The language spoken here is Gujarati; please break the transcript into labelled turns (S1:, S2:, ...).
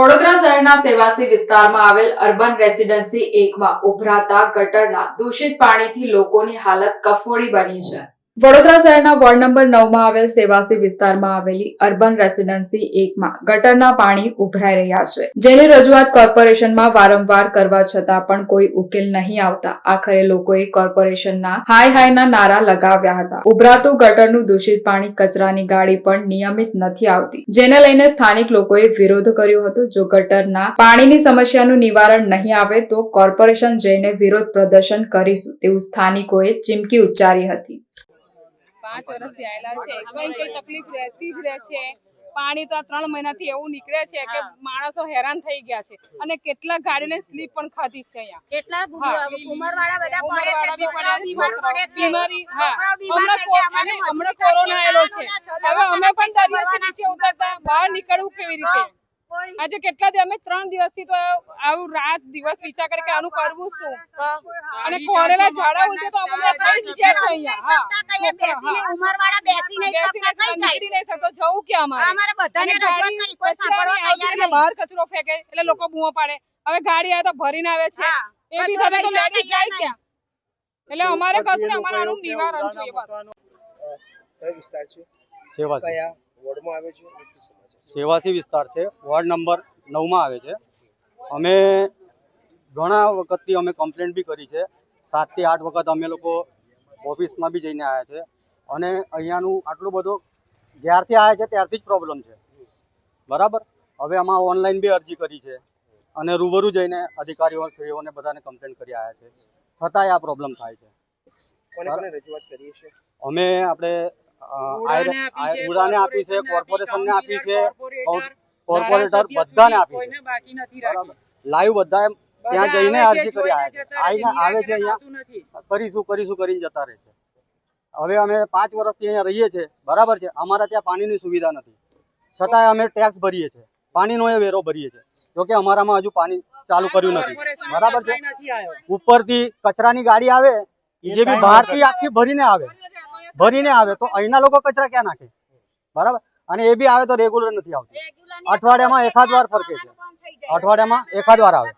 S1: વડોદરા શહેરના સેવાસી વિસ્તારમાં આવેલ અર્બન રેસિડેન્સી એકમાં ઉભરાતા ગટરના દૂષિત પાણીથી લોકોની હાલત કફોડી બની છે. વડોદરા શહેરના વોર્ડ નંબર નવમાં આવેલ સેવાસી વિસ્તારમાં આવેલી અર્બન રેસિડેન્સી એકમાં ગટરના પાણી ઉભરાઈ રહ્યા છે. જેની રજૂઆત કોર્પોરેશનમાં વારંવાર કરવા છતાં પણ કોઈ ઉકેલ નહીં આવતા. આખરે લોકોએ કોર્પોરેશનના હાય હાયના નારા લગાવ્યા હતા. ઉભરાતું ગટરનું દૂષિત પાણી કચરાની ગાડી પણ નિયમિત નથી આવતી. જેને લઈને સ્થાનિક લોકોએ વિરોધ કર્યો હતો. જો ગટરના પાણીની સમસ્યાનું નિવારણ નહીં આવે તો કોર્પોરેશન જઈને વિરોધ પ્રદર્શન કરીશું તેવું સ્થાનિકોએ ચીમકી ઉચ્ચારી હતી.
S2: પાંચ વર્ષથી આવેલા છે. કઈ કઈ તકલીફ રહેતી જ રહે છે. પાણી તો આ ત્રણ મહિનાથી એવું નીકળે છે કે માણસો હેરાન થઈ ગયા છે. અને કેટલા ગાડીને સ્લીપ પણ ખાધી છે અહીંયા.
S3: કેટલા ઉંમરવાળા બધા પડે છે બીમાર
S2: હા. હમણાં કોરોના આવેલો છે. હવે અમે પણ દરિયા નીચે ઉતરતા. બહાર નીકળવું કેવી રીતે? આજે કેટલા દિવસ અમે ત્રણ દિવસથી તો આવું રાત દિવસ વિચાર કરે કે આનું કરવું શું? અને કોરેલા ઝાડા ઉલટે તો અમને કઈ જગ્યા છે. અહીંયા હા.
S3: કઈએ બેસી નહીં
S2: બેસીને
S3: શકતા, કઈ
S2: નીકળી નહીં શકતો. જવું કે અમારે?
S3: અમારે બધાને રજૂઆત કરી, કોઈ સાંભળવા તૈયાર નહીં.
S2: બહાર કચરો ફેંકે એટલે લોકો બૂમો પાડે. હવે ગાડી આવે તો ભરીને આવે છે. એ બી તમે તો
S3: તૈયાર
S2: જાય ક્યાં? એટલે અમારે કશું ને અમારે આનું નિવારણ જોઈએ બસ.
S4: વિસ્તાર છે?
S5: સેવાસી
S4: કયા વોર્ડમાં આવે છે?
S5: સેવાસી વિસ્તાર છે. વોર્ડ નંબર નવમાં આવે છે. અમે ઘણા વખતથી અમે કમ્પ્લેન્ટ બી કરી છે. સાતથી આઠ વખત અમે લોકો ઓફિસમાં બી જઈને આવ્યા છે. અને અહીંયાનું આટલું બધું જ્યારથી આવ્યા છે ત્યારથી જ પ્રોબ્લેમ છે. બરાબર? હવે આમાં ઓનલાઈન બી અરજી કરી છે. અને રૂબરૂ જઈને અધિકારીઓ શ્રીઓને બધાને કમ્પ્લેન્ટ કરી આવ્યા છે. છતાંય આ પ્રોબ્લેમ થાય છે? અમે આપણે ઉડાને આપી છે કોર્પોરેશનને આપી છે કોર્પોરેટર બધાને આપી છે. લાઈવ બધા ત્યાં જઈને અરજી કરી આવીને આવે છે અહીંયા. કરીશું કરીશું કરીને જતા રહે છે. હવે અમે પાંચ વર્ષથી અહીંયા રહીએ છીએ. બરાબર છે? અમારા ત્યાં પાણીની સુવિધા નથી. છતાંય અમે ટેક્સ ભરીએ છીએ. પાણીનો એ વેરો ભરીએ છીએ. જોકે અમારામાં હજુ પાણી ચાલુ કર્યું નથી. બરાબર છે? ઉપરથી કચરાની ગાડી આવે એ જે બી બહારથી આખી ભરીને આવે. ભરીને આવે તો અહીંના લોકો કચરા ક્યાં નાખે? બરાબર? અને એ બી આવે તો રેગ્યુલર નથી આવતું. અઠવાડિયામાં એકાદ વાર ફરકે છે. અઠવાડિયામાં એકાદ વાર આવે.